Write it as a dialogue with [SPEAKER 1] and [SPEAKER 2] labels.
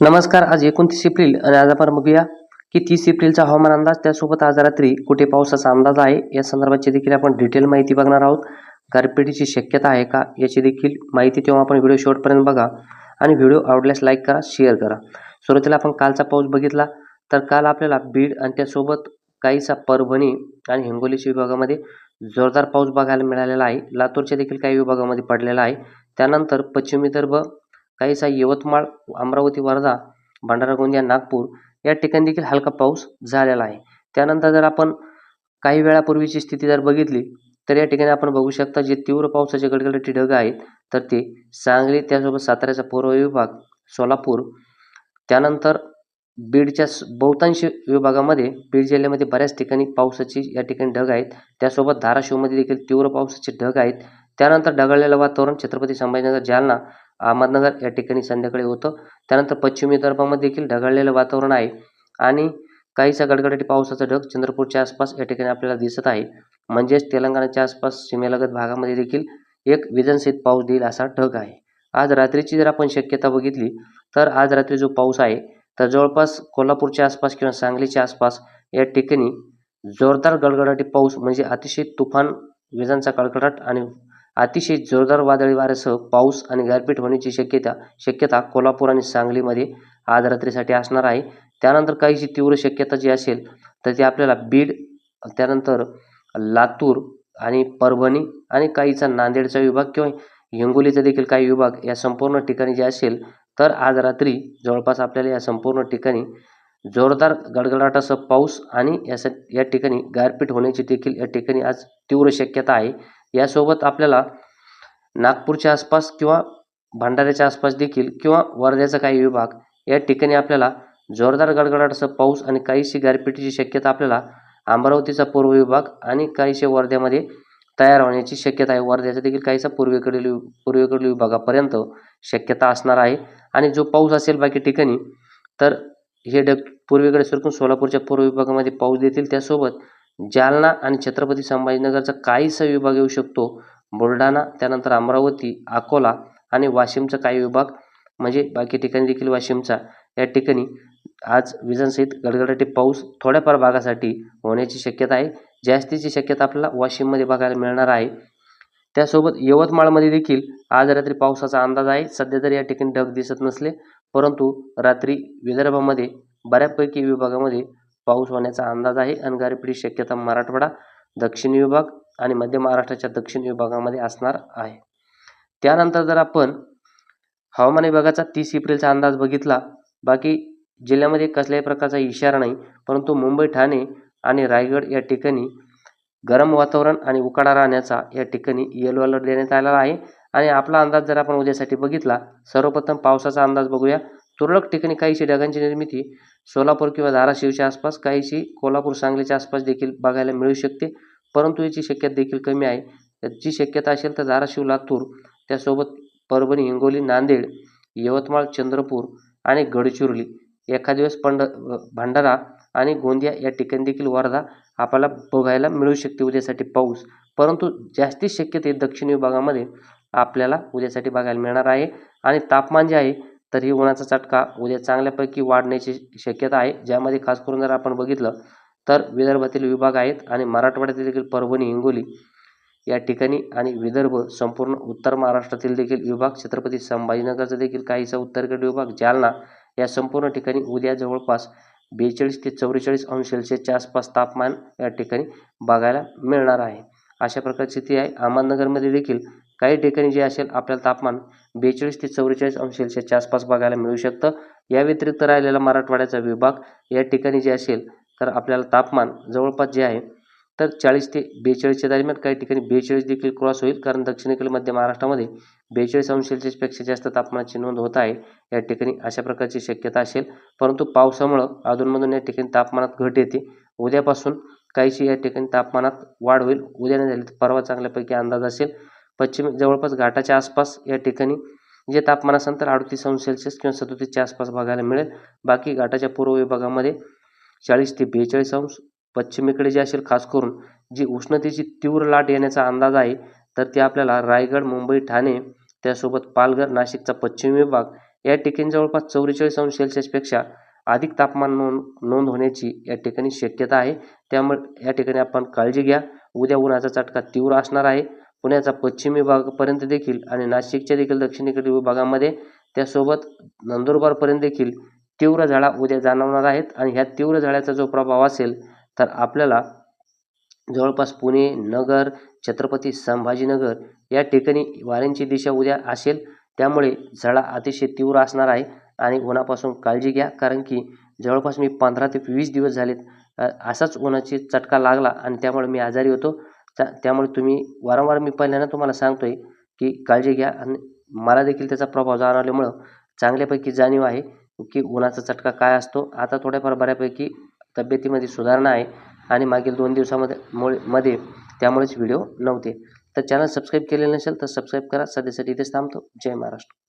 [SPEAKER 1] नमस्कार आज एकोणतीस एप्रिल आणि आज आपण बघूया की तीस एप्रिलचा हवामान अंदाज. त्यासोबत आज रात्री कुठे पावसाचा अंदाज आहे या संदर्भाची देखील आपण डिटेल माहिती बघणार आहोत. गारपिटीची शक्यता आहे का याची देखील माहिती तेव्हा आपण व्हिडिओ शेवटपर्यंत बघा. आणि व्हिडिओ आवडल्यास लाईक करा शेअर करा. सुरुवातीला आपण कालचा पाऊस बघितला तर काल आपल्याला बीड आणि त्यासोबत काहीसा परभणी आणि हिंगोलीच्या विभागामध्ये जोरदार पाऊस बघायला मिळालेला आहे. लातूरच्या देखील काही विभागामध्ये पडलेला आहे. त्यानंतर पश्चिम विदर्भ काहीसा यवतमाळ अमरावती वर्धा भंडारा गोंदिया नागपूर या ठिकाणी देखील हलका पाऊस झालेला आहे. त्यानंतर जर आपण काही वेळापूर्वीची स्थिती जर बघितली तर या ठिकाणी आपण बघू शकता जे तीव्र पावसाचे गडगडाटी ढग आहेत तर ते सांगली त्यासोबत साताऱ्याचा पूर्व विभाग सोलापूर त्यानंतर बीडच्या बहुतांश विभागामध्ये बीड जिल्ह्यामध्ये बऱ्याच ठिकाणी पावसाची या ठिकाणी ढग आहेत. त्यासोबत धाराशिवमध्ये देखील तीव्र पावसाचे ढग आहेत. त्यानंतर ढगाळलेलं वातावरण छत्रपती संभाजीनगर जालना अहमदनगर या ठिकाणी संध्याकाळी होतं. त्यानंतर पश्चिम विदर्भामध्ये देखील ढगाळलेलं वातावरण आहे आणि काहीसा गडगडाटी पावसाचा ढग चंद्रपूरच्या आसपास या ठिकाणी आपल्याला दिसत आहे. म्हणजेच तेलंगणाच्या आसपास सीमेलगत भागामध्ये देखील एक विजनसहित पाऊस देईल असा ढग आहे. आज रात्रीची जर आपण शक्यता बघितली तर आज रात्री जो पाऊस आहे तर जवळपास कोल्हापूरच्या आसपास किंवा सांगलीच्या आसपास या ठिकाणी जोरदार गडगडाटी पाऊस म्हणजे अतिशय तुफान विजांचा कडकडाट आणि अतिशय जोरदार वादळी वाऱ्यासह पाऊस आणि गारपीट होण्याची शक्यता शक्यता कोल्हापूर आणि सांगलीमध्ये आज रात्रीसाठी असणार आहे. त्यानंतर काहीशी तीव्र शक्यता जी असेल तर ती आपल्याला बीड त्यानंतर लातूर आणि परभणी आणि काहीचा नांदेडचा विभाग किंवा हिंगोलीचा देखील काही विभाग या संपूर्ण ठिकाणी जे असेल तर आज रात्री जवळपास आपल्याला या संपूर्ण ठिकाणी जोरदार गडगडाटासह पाऊस आणि यासा या ठिकाणी गारपीट होण्याची देखील या ठिकाणी आज तीव्र शक्यता आहे. यासोबत आपल्याला नागपूरच्या आसपास किंवा भंडाऱ्याच्या आसपास देखील किंवा वर्ध्याचा काही विभाग या ठिकाणी आपल्याला जोरदार गडगडाटासह पाऊस आणि काहीशी गारपिटीची शक्यता आपल्याला अमरावतीचा पूर्व विभाग आणि काहीशे वर्ध्यामध्ये तयार होण्याची शक्यता आहे. वर्ध्याचा देखील काहीसा पूर्वेकडील पूर्वेकडील विभागापर्यंत शक्यता असणार आहे. आणि जो पाऊस असेल बाकी ठिकाणी तर हे ढग पूर्वेकडे सरकून सोलापूरच्या पूर्व विभागामध्ये पाऊस देतील. त्यासोबत जालना आणि छत्रपती संभाजीनगरचा काहीसा विभाग येऊ शकतो. बुलढाणा त्यानंतर अमरावती अकोला आणि वाशिमचा काही विभाग म्हणजे बाकी ठिकाणी देखील वाशिमचा. या ठिकाणी आज विजांसहित गडगडाटी पाऊस थोड्याफार भागासाठी होण्याची शक्यता आहे. जास्तीची शक्यता आपल्याला वाशिममध्ये बघायला मिळणार आहे. त्यासोबत यवतमाळमध्ये देखील आज रात्री पावसाचा अंदाज आहे. सध्या तरी या ठिकाणी ढग दिसत नसले परंतु रात्री विदर्भामध्ये बऱ्यापैकी विभागामध्ये पाऊस होण्याचा अंदाज आहे. आणि गारपिटी शक्यता मराठवाडा दक्षिण विभाग आणि मध्य महाराष्ट्राच्या दक्षिण विभागामध्ये असणार आहे. त्यानंतर जर आपण हवामान विभागाचा तीस एप्रिलचा अंदाज बघितला बाकी जिल्ह्यामध्ये कसल्याही प्रकारचा इशारा नाही परंतु मुंबई ठाणे आणि रायगड या ठिकाणी गरम वातावरण आणि उकाडा राहण्याचा या ठिकाणी येलो अलर्ट देण्यात आलेला आहे. आणि आपला अंदाज जर आपण उद्यासाठी बघितला सर्वप्रथम पावसाचा अंदाज बघूया. तुरळक ठिकाणी काहीशी ढगांची निर्मिती सोलापूर किंवा धाराशिवच्या आसपास काहीशी कोल्हापूर सांगलीच्या आसपास देखील बघायला मिळू शकते. परंतु याची शक्यता देखील कमी आहे. याची शक्यता असेल तर धाराशिव लातूर त्यासोबत परभणी हिंगोली नांदेड यवतमाळ चंद्रपूर आणि गडचिरोली. एखाद्या दिवस पंढ भंडारा आणि गोंदिया या ठिकाणी देखील वर्धा आपल्याला बघायला मिळू शकते उद्यासाठी पाऊस. परंतु जास्तीत शक्यते दक्षिण विभागामध्ये आपल्याला उद्यासाठी बघायला मिळणार आहे. आणि तापमान जे आहे तर ही उन्हाचा चटका. उद्या चांगल्यापैकी वाढण्याची शक्यता आहे. ज्यामध्ये खास करून जर आपण बघितलं तर विदर्भातील विभाग आहेत आणि मराठवाड्यातील देखील परभणी हिंगोली या ठिकाणी आणि विदर्भ संपूर्ण उत्तर महाराष्ट्रातील देखील विभाग छत्रपती संभाजीनगरचा देखील काहीसा उत्तरेकडील विभाग जालना या संपूर्ण ठिकाणी उद्या जवळपास बेचाळीस ते चौवेचाळीस अंश सेल्सिअसच्या आसपास तापमान या ठिकाणी बघायला मिळणार आहे. अशा प्रकारची स्थिती आहे. अहमदनगरमध्ये देखील काही ठिकाणी जे असेल आपल्याला तापमान बेचाळीस ते चौवेचाळीस अंश सेल्सिअसच्या आसपास बघायला मिळू शकतं. या व्यतिरिक्त राहिलेला मराठवाड्याचा विभाग या ठिकाणी जे असेल तर आपल्याला तापमान जवळपास जे आहे तर चाळीस ते बेचाळीसच्या दरम्यान काही ठिकाणी बेचाळीस देखील क्रॉस होईल. कारण दक्षिणेकडील मध्य महाराष्ट्रामध्ये बेचाळीस अंश सेल्सिअसपेक्षा जास्त तापमानाची नोंद होत आहे. या ठिकाणी अशा प्रकारची शक्यता असेल. परंतु पावसामुळं अधूनमधून या ठिकाणी तापमानात घट येते. उद्यापासून काहीशी या ठिकाणी तापमानात वाढ होईल. उद्या नाही झाली तर परवा चांगल्यापैकी अंदाज असेल. पश्चिम जवळपास घाटाच्या आसपास या ठिकाणी जे तापमान असेल तर अडतीस अंश सेल्सिअस किंवा सदोतीसच्या आसपास बघायला मिळेल. बाकी घाटाच्या पूर्व विभागामध्ये चाळीस ते बेचाळीस अंश. पश्चिमेकडे जे असेल खास करून जी उष्णतेची तीव्र लाट येण्याचा अंदाज आहे तर ते आपल्याला रायगड मुंबई ठाणे त्यासोबत पालघर नाशिकचा पश्चिम विभाग या ठिकाणी जवळपास चौवेचाळीस अंश सेल्सिअसपेक्षा अधिक तापमान नोंद नोंद होण्याची या ठिकाणी शक्यता आहे. त्यामुळे या ठिकाणी आपण काळजी घ्या. उद्या उन्हाचा चटका तीव्र असणार आहे. पुण्याचा पश्चिमी भागापर्यंत देखील आणि नाशिकच्या देखील दक्षिणेकडील विभागामध्ये त्यासोबत नंदुरबारपर्यंत देखील तीव्र झाडा उद्या जाणवणार आहेत. आणि ह्या तीव्र झाडाचा जो प्रभाव असेल तर आपल्याला जवळपास पुणे नगर छत्रपती संभाजीनगर या ठिकाणी वाऱ्यांची दिशा उद्या असेल. त्यामुळे झळा अतिशय तीव्र असणार आहे आणि उन्हापासून काळजी घ्या कारण की जवळपास मी पंधरा ते वीस दिवस झालेत असाच उन्हाची चटका लागला आणि त्यामुळे मी आजारी होतो. त्या त्यामुळे तुम्ही वारंवार मी पहिल्यांदा तुम्हाला सांगतो आहे की काळजी घ्या आणि मला देखील त्याचा प्रभाव जाणवल्यामुळं चांगल्यापैकी जाणीव आहे की उन्हाचा चटका काय असतो. आता थोड्याफार बऱ्यापैकी तब्येतीमध्ये सुधारणा आहे आणि मागील दोन दिवसामध्ये मुळे मध्ये त्यामुळेच व्हिडिओ नव्हते. तर चॅनल सबस्क्राईब केलेलं नसेल तर सबस्क्राईब करा. सध्यासाठी इथेच थांबतो. जय महाराष्ट्र.